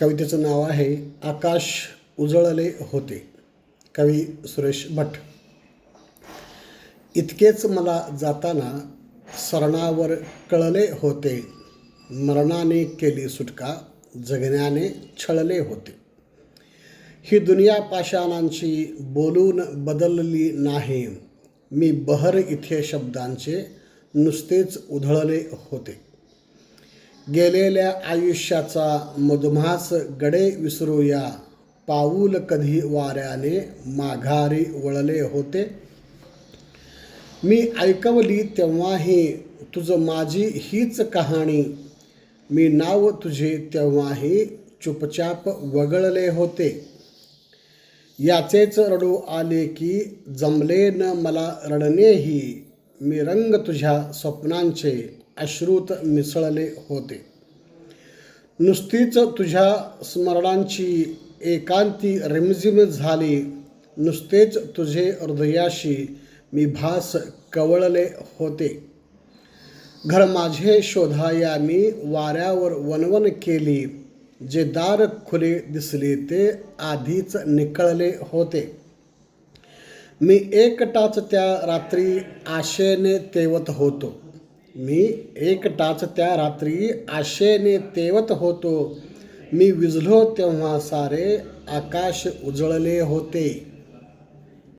कवितेचं नाव आहे आकाश उजळले होते. कवी सुरेश भट इतकेच मला जाताना सरणावर कळले होते. मरणाने केली सुटका जगण्याने छळले होते. ही दुनिया पाषाणांची बोलून बदलली नाही. मी बहर इथे शब्दांचे नुसतेच उधळले होते. गेलेल्या आयुष्याचा मधमास गडे विसरूया. पाऊल कधी वाऱ्याने माघारी वळले होते? मी ऐकवली तेव्हाही तुझं माझी हीच कहाणी. मी नाव तुझे तेव्हाही चुपचाप वगळले होते. याचेच रडू आले की जमले न मला रडणेही मी रंग तुझ्या स्वप्नांचे अश्रूत मिसळले होते. नुसतीच तुझ्या स्मरणांची एकांती रिमझिम झाली नुसतेच तुझे हृदयाशी मी भास कवळले होते. घर माझे शोधाया मी वाऱ्यावर वनवन केली जे दार खुले दिसले ते आधीच निकळले होते. मी एकटाच त्या रात्री आशेने तेवत होतो. मी एकटाच त्या रात्री आशेने तेवत होतो. मी विझलो तेव्हा सारे आकाश उजळले होते.